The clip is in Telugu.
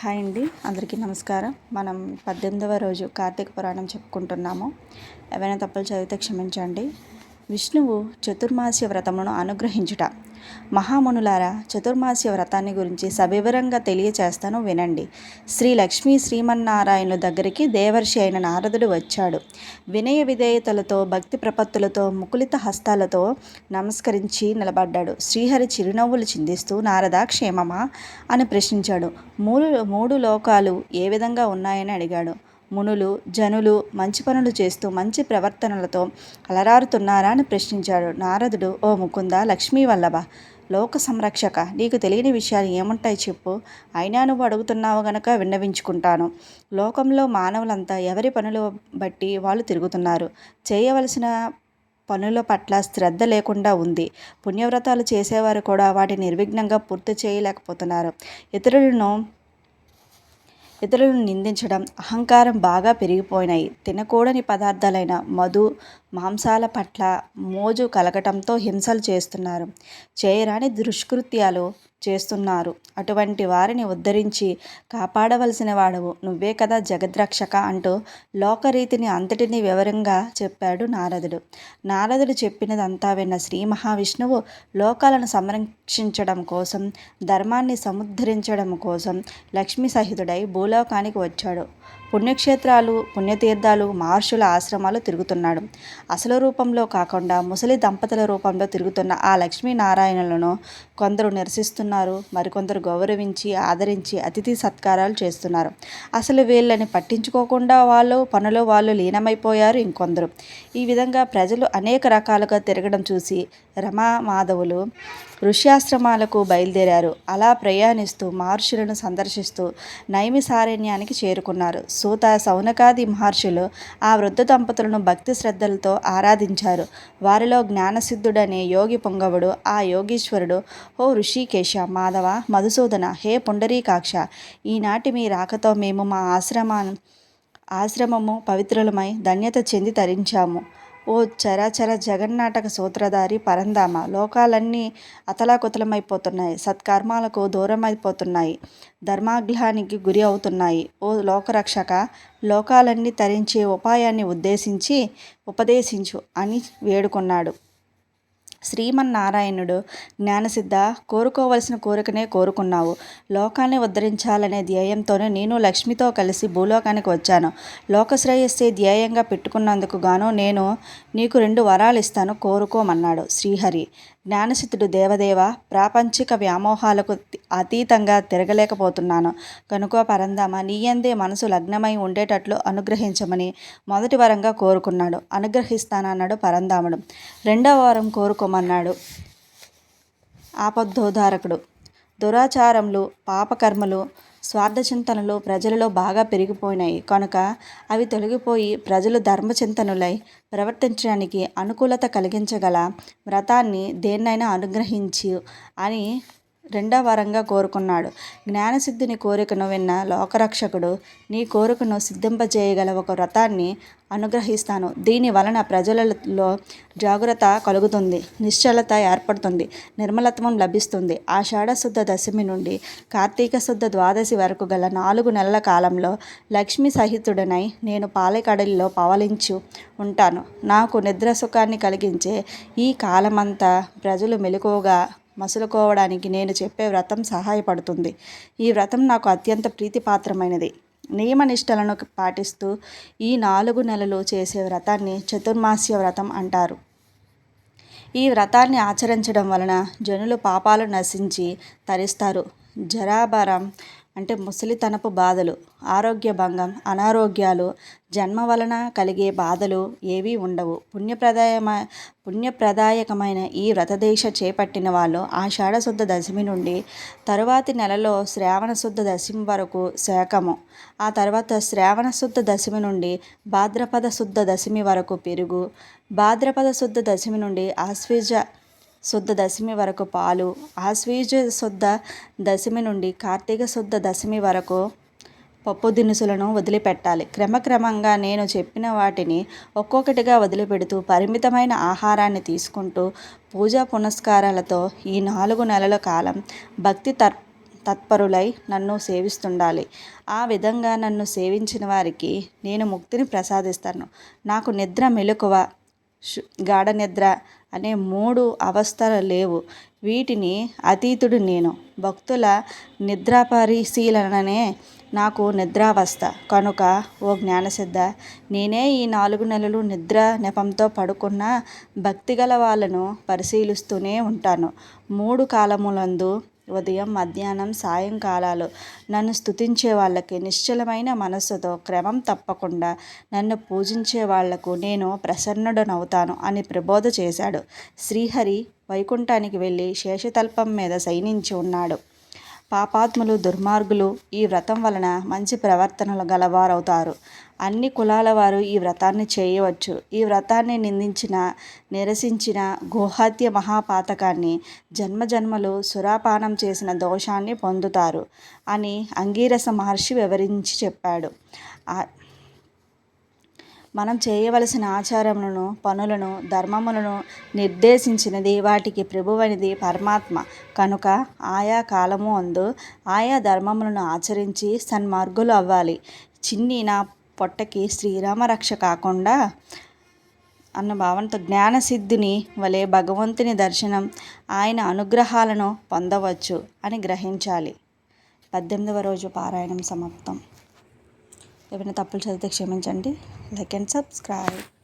హాయ్ అండి అందరికీ నమస్కారం. మనం పద్దెనిమిదవ రోజు కార్తీక పురాణం చెప్పుకుంటున్నాము. ఏవైనా తప్పులు చదివితే క్షమించండి. విష్ణువు చతుర్మాస్య వ్రతమును అనుగ్రహించుట మహామునులారా చతుర్మాస్య వ్రతాన్ని గురించి సవివరంగా తెలియచేస్తాను వినండి. శ్రీ లక్ష్మీ శ్రీమన్నారాయణుల దగ్గరికి దేవర్షి అయిన నారదుడు వచ్చాడు. వినయ విధేయతలతో భక్తి ప్రపత్తులతో ముకులిత హస్తాలతో నమస్కరించి నిలబడ్డాడు. శ్రీహరి చిరునవ్వులు చిందిస్తూ నారద క్షేమమా? అని ప్రశ్నించాడు. మూడు మూడు లోకాలు ఏ విధంగా ఉన్నాయని అడిగాడు. మునులు జనులు మంచి పనులు చేస్తూ మంచి ప్రవర్తనలతో అలరారుతున్నారా అని ప్రశ్నించాడు నారదుడు. ఓ ముకుంద లక్ష్మీ వల్లభ లోక సంరక్షక నీకు తెలియని విషయాలు ఏముంటాయి చెప్పు. అయినా నువ్వు అడుగుతున్నావు గనక విన్నవించుకుంటాను. లోకంలో మానవులంతా ఎవరి పనులు బట్టి వాళ్ళు తిరుగుతున్నారు. చేయవలసిన పనుల పట్ల శ్రద్ధ లేకుండా ఉంది. పుణ్యవ్రతాలు చేసేవారు కూడా వాటిని నిర్విఘ్నంగా పూర్తి చేయలేకపోతున్నారు. ఇతరులను ఇతరులను నిందించడం అహంకారం బాగా పెరిగిపోయినాయి. తినకూడని పదార్థాలైన మధు మాంసాల పట్ల మోజు కలగటంతో హింసలు చేస్తున్నారు. చేయరాని దుష్కృత్యాలు చేస్తున్నారు. అటువంటి వారిని ఉద్ధరించి కాపాడవలసిన వాడవు. నువ్వే కదా జగద్రక్షక అంటూ లోకరీతిని అంతటినీ వివరంగా చెప్పాడు నారదుడు. నారదుడు చెప్పినదంతా విన్న శ్రీ మహావిష్ణువు లోకాలను సంరక్షించడం కోసం ధర్మాన్ని సముద్ధరించడం కోసం లక్ష్మీ సహితుడై భూలోకానికి వచ్చాడు. పుణ్యక్షేత్రాలు పుణ్యతీర్థాలు మహర్షుల ఆశ్రమాలు తిరుగుతున్నాడు. అసలు రూపంలో కాకుండా ముసలి దంపతుల రూపంలో తిరుగుతున్న ఆ లక్ష్మీనారాయణులను కొందరు నిరసిస్తున్నారు మరికొందరు గౌరవించి ఆదరించి అతిథి సత్కారాలు చేస్తున్నారు. అసలు వీళ్ళని పట్టించుకోకుండా వాళ్ళు పనులు వాళ్ళు లీనమైపోయారు ఇంకొందరు. ఈ విధంగా ప్రజలు అనేక రకాలుగా తిరగడం చూసి రమా మాధవులు ఋష్యాశ్రమాలకు బయలుదేరారు. అలా ప్రయాణిస్తూ మహర్షులను సందర్శిస్తూ నైమిసారణ్యానికి చేరుకున్నారు. సూత సౌనకాది మహర్షులు ఆ వృద్ధ దంపతులను భక్తి శ్రద్ధలతో ఆరాధించారు. వారిలో జ్ఞానసిద్ధుడనే యోగి పొంగవుడు ఆ యోగీశ్వరుడు ఓ ఋషికేశ మాధవ మధుసూదన హే పుండరీకాక్ష ఈనాటి మీ రాకతో మేము మా ఆశ్రమాన్ని ఆశ్రమము పవిత్రులమై ధన్యత చెంది తరించాము. ఓ చరాచర జగన్నాటక సూత్రధారి పరంధామ. లోకాలన్నీ అతలాకుతలమైపోతున్నాయి. సత్కర్మాలకు దూరమైపోతున్నాయి. ధర్మాగ్రహానికి గురి అవుతున్నాయి. ఓ లోకరక్షక లోకాలన్నీ తరించే ఉపాయాన్ని ఉద్దేశించి ఉపదేశించు అని వేడుకున్నాడు. శ్రీమన్నారాయణుడు జ్ఞానసిద్ధ కోరుకోవలసిన కోరికనే కోరుకున్నావు. లోకాన్ని ఉద్ధరించాలనే ధ్యేయంతోనే నేను లక్ష్మితో కలిసి భూలోకానికి వచ్చాను. లోకశ్రేయస్సే ధ్యేయంగా పెట్టుకున్నందుకు గాను నేను నీకు రెండు వరాలు ఇస్తాను కోరుకోమన్నాడు శ్రీహరి. జ్ఞానసిద్ధుడు దేవదేవ ప్రాపంచిక వ్యామోహాలకు అతీతంగా తిరగలేకపోతున్నాను. కనుక పరందామ నీయందే మనసు లగ్నమై ఉండేటట్లు అనుగ్రహించమని మొదటి వరంగా కోరుకున్నాడు. అనుగ్రహిస్తానన్నాడు పరందాముడు రెండవ వరం కోరుకోమన్నాడు ఆపద్దోధారకుడు దురాచారములు పాపకర్మలు స్వార్థ చింతనలు ప్రజలలో బాగా పెరిగిపోయినాయి. కనుక అవి తొలగిపోయి ప్రజలు ధర్మచింతనులై ప్రవర్తించడానికి అనుకూలత కలిగించగల వ్రతాన్ని దేన్నైనా అనుగ్రహించు అని రెండవ వరంగా కోరుకున్నాడు. జ్ఞానసిద్ధిని కోరికను విన్న లోకరక్షకుడు నీ కోరికను సిద్ధింపజేయగల ఒక వ్రతాన్ని అనుగ్రహిస్తాను. దీని వలన ప్రజలలో జాగ్రత్త కలుగుతుంది నిశ్చలత ఏర్పడుతుంది నిర్మలత్వం లభిస్తుంది ఆషాఢ శుద్ధ దశమి నుండి కార్తీక శుద్ధ ద్వాదశి వరకు గల నాలుగు నెలల కాలంలో లక్ష్మీ సహితుడనై నేను పాలకడలిలో పవలించు ఉంటాను. నాకు నిద్ర సుఖాన్ని కలిగించే ఈ కాలమంతా ప్రజలు మెలకువగా మసులుకోవడానికి నేను చెప్పే వ్రతం సహాయపడుతుంది. ఈ వ్రతం నాకు అత్యంత ప్రీతిపాత్రమైనది. నియమనిష్టలను పాటిస్తూ ఈ నాలుగు నెలలు చేసే వ్రతాన్ని చతుర్మాస్య వ్రతం అంటారు. ఈ వ్రతాన్ని ఆచరించడం వలన జనులు పాపాలు నశించి తరిస్తారు. జరాభరం అంటే ముసలితనపు బాధలు ఆరోగ్య భంగం అనారోగ్యాలు జన్మ వలన కలిగే బాధలు ఏవీ ఉండవు. పుణ్యప్రదాయమ పుణ్యప్రదాయకమైన ఈ వ్రతదీక్ష చేపట్టిన వాళ్ళు ఆషాఢశుద్ధ దశమి నుండి తరువాతి నెలలో శ్రావణ శుద్ధ దశమి వరకు శాఖము. ఆ తర్వాత శ్రావణ శుద్ధ దశమి నుండి భాద్రపద శుద్ధ దశమి వరకు పెరుగు భాద్రపద శుద్ధ దశమి నుండి ఆశ్వీజ శుద్ధ దశమి వరకు పాలు ఆశ్వీజ శుద్ధ దశమి నుండి కార్తీక శుద్ధ దశమి వరకు పప్పు దినుసులను వదిలిపెట్టాలి. క్రమక్రమంగా నేను చెప్పిన వాటిని ఒక్కొక్కటిగా వదిలిపెడుతూ పరిమితమైన ఆహారాన్ని తీసుకుంటూ పూజా పునస్కారాలతో ఈ నాలుగు నెలల కాలం భక్తి తర్ తత్పరులై నన్ను సేవిస్తుండాలి. ఆ విధంగా నన్ను సేవించిన వారికి నేను ముక్తిని ప్రసాదిస్తాను. నాకు నిద్ర మెలకువ శు గాఢ నిద్ర అనే మూడు అవస్థలు లేవు. వీటిని అతీతుడు నేను. భక్తుల నిద్రా పరిశీలననే నాకు నిద్రావస్థ. కనుక ఓ జ్ఞానసిద్ధ నేనే ఈ నాలుగు నెలలు నిద్ర నెపంతో పడుకున్న భక్తి గల వాళ్ళను పరిశీలిస్తూనే ఉంటాను. మూడు కాలములందు ఉదయం మధ్యాహ్నం సాయంకాలాలు నన్ను స్తుతించే వాళ్ళకి నిశ్చలమైన మనస్సుతో క్రమం తప్పకుండా నన్ను పూజించే వాళ్ళకు నేను ప్రసన్నుడనవుతాను అని ప్రబోధ చేశాడు. శ్రీహరి వైకుంఠానికి వెళ్ళి శేషతల్పం మీద శయనించి ఉన్నాడు. పాపాత్ములు దుర్మార్గులు ఈ వ్రతం వలన మంచి ప్రవర్తనలు గలవారవుతారు. అన్ని కులాల వారు ఈ వ్రతాన్ని చేయవచ్చు. ఈ వ్రతాన్ని నిందించిన నిరసించిన గోహత్య మహాపాతకాన్ని జన్మజన్మలు సురాపానం చేసిన దోషాన్ని పొందుతారు అని అంగీరస మహర్షి వివరించి చెప్పాడు. మనం చేయవలసిన ఆచారములను పనులను ధర్మములను నిర్దేశించినది వాటికి ప్రభువనిది పరమాత్మ. కనుక ఆయా కాలము అందు ఆయా ధర్మములను ఆచరించి సన్మార్గులు అవ్వాలి. చిన్ని నా పొట్టకి శ్రీరామ రక్ష కాకుండా అన్న భావనతో జ్ఞానసిద్ధిని వలె భగవంతుని దర్శనం ఆయన అనుగ్రహాలను పొందవచ్చు అని గ్రహించాలి. పద్దెనిమిదవ రోజు పారాయణం సమాప్తం. ఏమైనా తప్పులు చదివితే క్షమించండి. Like and subscribe.